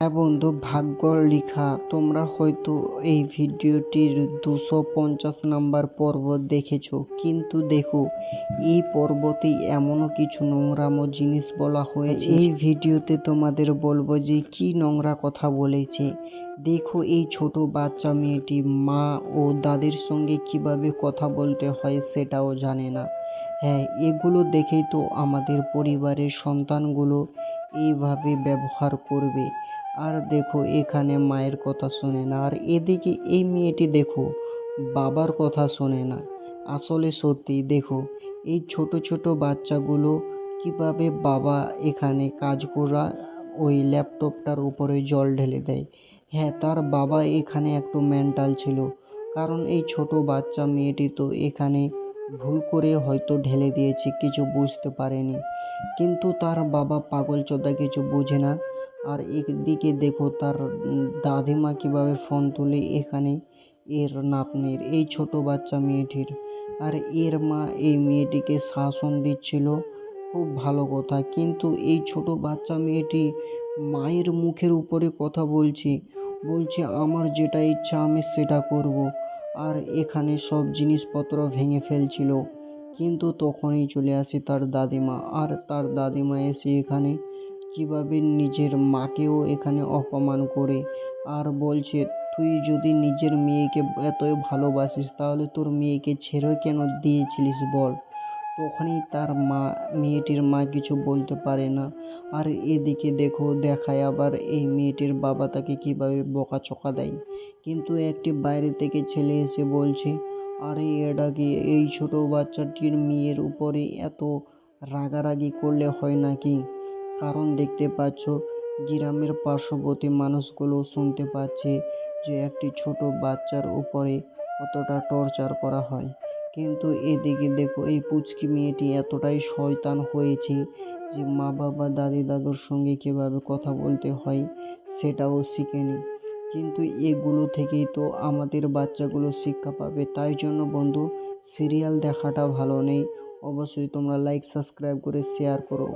হ্যাঁ বন্ধু, ভাগ্য লিখা। তোমরা হয়তো এই ভিডিওটির দুশো পঞ্চাশ নাম্বার পর্ব দেখেছ। কিন্তু দেখো, এই পর্বতে এমনও কিছু নোংরামো জিনিস বলা হয়েছে। এই ভিডিওতে তোমাদের বলব যে, কি নোংরা কথা বলেছে। দেখো, এই ছোট বাচ্চা মেয়েটি মা ও দাদির সঙ্গে কীভাবে কথা বলতে হয় সেটাও জানে না। হ্যাঁ এগুলো দেখেই তো আমাদের পরিবারের সন্তানগুলো এইভাবে ব্যবহার করবে। আর দেখো, এখানে মায়ের কথা শোনে না। আর এদিকে এই মেয়েটি দেখো, বাবার কথা শোনে না। আসলে সত্যি, দেখো, এই ছোট ছোট বাচ্চাগুলো কীভাবে বাবা এখানে কাজ করা, ওই ল্যাপটপটার উপরে জল ঢেলে দেয়। হ্যাঁ তার বাবা এখানে একটু মেন্টাল ছিল। কারণ এই ছোট বাচ্চা মেয়েটি তো এখানে ভুল করে হয়তো ঢেলে দিয়েছে, কিছু বুঝতে পারেনি। কিন্তু তার বাবা পাগল চোদা কিছু বোঝে না। আর একদিকে দেখো তার দাদিমা কীভাবে ফোন তুলে এখানে এর নাতনির, এই ছোট বাচ্চা মেয়েটির। আর এর মা এই মেয়েটিকে শাসন দিচ্ছিল, খুব ভালো কথা। কিন্তু এই ছোট বাচ্চা মেয়েটি মায়ের মুখের উপরে কথা বলছে বলছে, আমার যেটা ইচ্ছা আমি সেটা করব। আর এখানে সব জিনিসপত্র ভেঙে ফেলছিল। কিন্তু তখনই চলে আসে তার দাদিমা। আর তার দাদিমা এসে এখানে কীভাবে নিজের মাকেও এখানে অপমান করে আর বলছে, তুই যদি নিজের মেয়েকে এতই ভালোবাসিস, তাহলে তোর মেয়েকে ছেড়ে কেন দিয়েছিলিস বল? তখনই তার মা, মেয়েটির মা কিছু বলতে পারে না। আর এদিকে দেখো, দেখায় আবার এই মেয়েটির বাবা তাকে কীভাবে বকাচকা দেয়। কিন্তু একটি বাইরে থেকে ছেলে এসে বলছে, আরে এটা কি, এই ছোট বাচ্চাটির মেয়ের উপরে এত রাগারাগি করলে হয় নাকি? কারণ দেখতে পাচ্ছ, গ্রামের পার্শ্ববর্তী মানুষগুলো শুনতে পাচ্ছে যে একটি ছোট বাচ্চার উপরে কতটা টর্চার করা হয়। কিন্তু এদিকে দেখো, এই পুচকি মেয়েটি এতটাই শয়তান হয়েছে যে মা বাবা, দাদি দাদুর সঙ্গে কীভাবে কথা বলতে হয় সেটাও শিখেনি। কিন্তু এগুলো থেকেই তো আমাদের বাচ্চাগুলো শিক্ষা পাবে। তাই জন্য বন্ধু, সিরিয়াল দেখাটা ভালো নেই। অবশ্যই তোমরা লাইক সাবস্ক্রাইব করে শেয়ার করো।